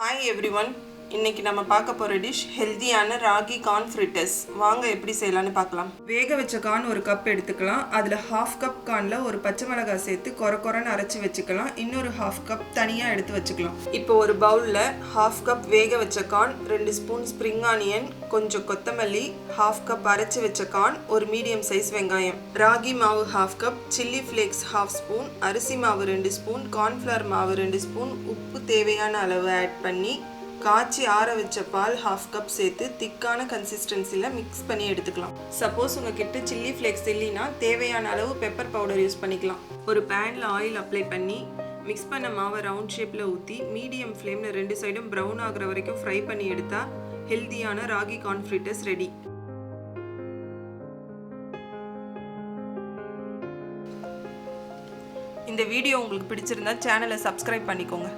Hi everyone. இன்னைக்கு நம்ம பார்க்க போகிற டிஷ் ஹெல்த்தியான ராகி கார்ன் ஃப்ரிட்டஸ் வாங்க எப்படி செய்யலாம்னு பார்க்கலாம். வேக வச்ச கார்ன் ஒரு கப் எடுத்துக்கலாம். அதில் ஹாஃப் கப் கார்னில் ஒரு பச்சை மிளகாய் சேர்த்து கொர கொரன்னு அரைச்சி வச்சுக்கலாம். இன்னொரு ஹாஃப் கப் தனியாக எடுத்து வச்சுக்கலாம். இப்போ ஒரு பவுலில் ஹாஃப் கப் வேக வச்ச கார்ன் ரெண்டு ஸ்பூன் ஸ்ப்ரிங் ஆனியன் கொஞ்சம் கொத்தமல்லி ஹாஃப் கப் அரைச்சி வச்ச கார்ன் ஒரு மீடியம் சைஸ் வெங்காயம். ராகி மாவு half cup chilli flakes half spoon அரிசி மாவு ரெண்டு ஸ்பூன் கார்ன்ஃப்ளவர் மாவு ரெண்டு ஸ்பூன் உப்பு தேவையான அளவு ஆட் பண்ணி காய்ச்சி ஆற வச்ச பால் ஹாஃப் கப் சேர்த்து திக்கான கன்சிஸ்டன்சியில் மிக்ஸ் பண்ணி எடுத்துக்கலாம். சப்போஸ் உங்ககிட்ட சில்லி ஃப்ளேக்ஸ் இல்லைன்னா தேவையான அளவு பெப்பர் பவுடர் யூஸ் பண்ணிக்கலாம். ஒரு பேனில் ஆயில் அப்ளை பண்ணி மிக்ஸ் பண்ண மாவை ரவுண்ட் ஷேப்பில் ஊற்றி மீடியம் ஃப்ளேமில் ரெண்டு சைடும் ப்ரௌன் ஆகிற வரைக்கும் ஃப்ரை பண்ணி எடுத்தால் ஹெல்த்தியான ராகி கான்ஃப்ரிட்டஸ் ரெடி இந்த வீடியோ உங்களுக்கு பிடிச்சிருந்தா சேனலை சப்ஸ்கிரைப் பண்ணிக்கோங்க.